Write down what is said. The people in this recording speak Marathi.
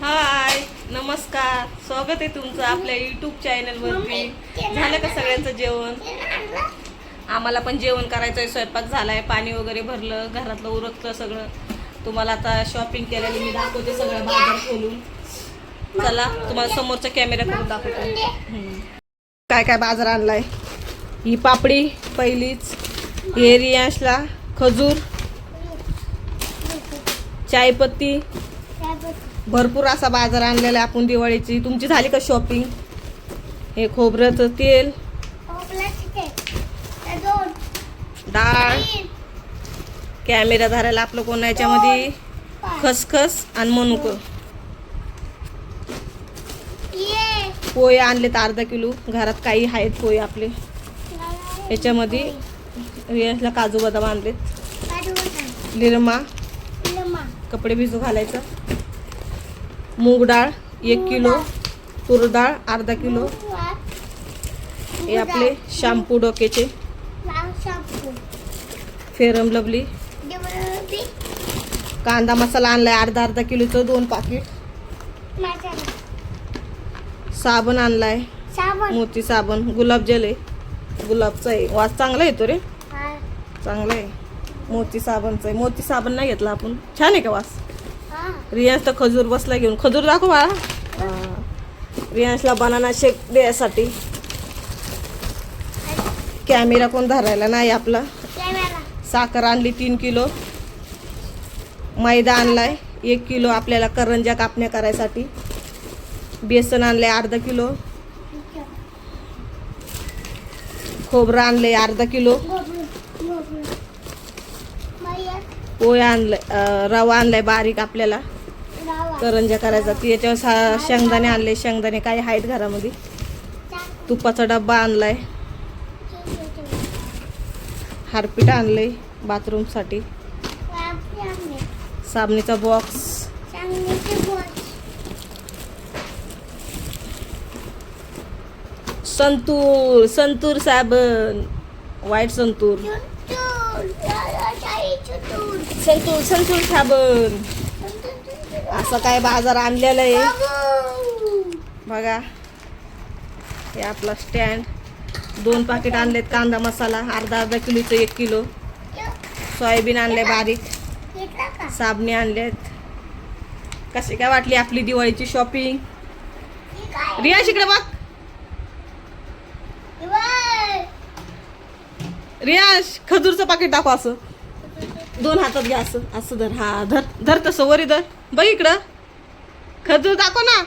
हाय नमस्कार. स्वागत आहे तुमचं आपल्या युट्यूब चॅनलवरती झालं का सगळ्यांचं जेवण? आम्हाला पण जेवण करायचं आहे स्वयंपाक झालाय पाणी वगैरे भरलं घरातलं उरकलं सगळं. तुम्हाला आता शॉपिंग केलेली मी दाखवते सगळं बाजार खोलून. चला तुम्हाला समोरच्या कॅमेरा करून दाखवते. काय काय बाजार आणलाय? ही पापडी पहिलीच हे रियांशला खजूर चायपत्ती भरपूर असा बाजार आणलेला आहे आपण दिवाळीची. तुमची झाली का शॉपिंग हे खोबऱ्याचं तेल डाळ कॅमेरा धरायला आपलं कोण याच्यामध्ये? खसखस आणि मनुक. पोहे आणलेत अर्धा किलो. घरात काही आहेत पोहे आपले. याच्यामध्ये रियांशला काजू बदाम आणलेत. लिरमा कपडे भिजू घालायचं. मूग डाळ एक किलो तूर डाळ अर्धा किलो. हे आपले शॅम्पू डोक्याचे. Fair and lovely. कांदा मसाला आणलाय अर्धा अर्धा किलोचं दोन पाकिट. साबण आणलाय. मोती साबण गुलाबजल आहे. गुलाबचा आहे. वास चांगला येतो रे. चांगला आहे. मोती साबणचा आहे. मोती साबण नाही घेतला आपण. छान आहे का वास? रियांश तर खजूर बसला घेऊन. खजूर दाखव हा. रियांशला बनाना शेक द्यायसाठी. कॅमेरा कोण धरायला नाही आपला. साखर आणली तीन किलो. मैदा आणलाय. एक किलो आपल्याला करंज्या कापण्या करायसाठी. बेसन आणलंय अर्धा किलो. खोबरं आणलंय अर्धा किलो. पोहे आणलंय रवा आणलाय बारीक आपल्याला. करंज्या करायचा. ती याच्यावर सा शेंगदाणे आणले. शेंगदाणे काही आहेत घरामध्ये? तुपाचा डब्बा आणलाय. हारपीट आणलंय बाथरूमसाठी. साबणीचा बॉक्स संतूर संतूर साबण. व्हाईट संतूर. संतूर संतूर साबण असं काय बाजार आणलेलं आहे? बघा. हे आपला स्टँड दोन पाकिट आणलेत कांदा मसाला अर्धा अर्धा किलोचं एक किलो. सोयाबीन आणले बारीक. साबणे आणलेत. कशी काय वाटली आपली दिवाळीची शॉपिंग रिया इकडे बघ. रियाश खजूरचं पाकिट दाखव असं. दोन हातात घ्या असं असं धर. हा धर. धर तसं वरी धर. बघ इकडं. खजूर दाखव ना.